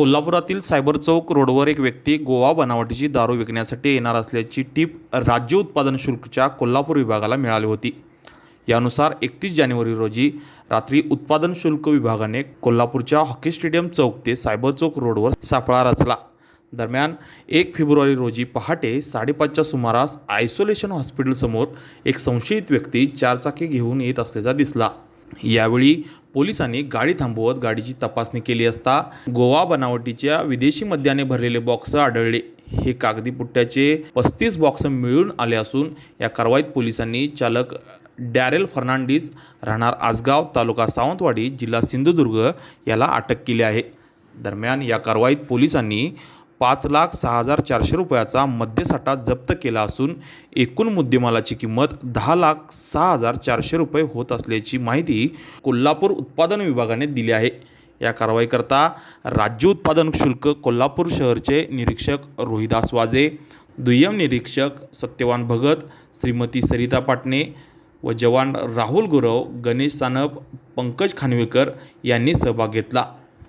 कोल्हापुरातील सायबर चौक रोडवर एक व्यक्ती गोवा बनावटीची दारू विकण्यासाठी येणार असल्याची टीप राज्य उत्पादन शुल्कच्या कोल्हापूर विभागाला मिळाली होती. यानुसार एकतीस जानेवारी रोजी रात्री उत्पादन शुल्क विभागाने कोल्हापूरच्या हॉकी स्टेडियम चौक ते सायबर चौक रोडवर सापळा रचला. दरम्यान एक फेब्रुवारी रोजी पहाटे साडेपाचच्या सुमारास आयसोलेशन हॉस्पिटलसमोर एक संशयित व्यक्ती चारचाकी घेऊन येत असल्याचा दिसला. यावेळी पोलिसांनी गाडी थांबवत गाडीची तपासणी केली असता गोवा बनावटीच्या विदेशी मद्याने भरलेले बॉक्स आढळले. हे कागदी पुट्ट्याचे पस्तीस बॉक्स मिळून आले असून या कारवाईत पोलिसांनी चालक डॅरेल फर्नांडिस राहणार आसगाव तालुका सावंतवाडी जिल्हा सिंधुदुर्ग याला अटक केली आहे. दरम्यान या कारवाईत पोलिसांनी पाच लाख सहा हजार चारशे रुपयाचा मद्यसाठा जप्त केला असून एकूण मुद्देमालाची किंमत दहा लाख सहा हजार चारशे रुपये होत असल्याची माहिती कोल्हापूर उत्पादन विभागाने दिली आहे. या कारवाईकरता राज्य उत्पादन शुल्क कोल्हापूर शहरचे निरीक्षक रोहिदास वाजे दुय्यम निरीक्षक सत्यवान भगत श्रीमती सरिता पाटणे व जवान राहुल गुरव गणेश सानप पंकज खानविलकर यांनी सहभाग घेतला.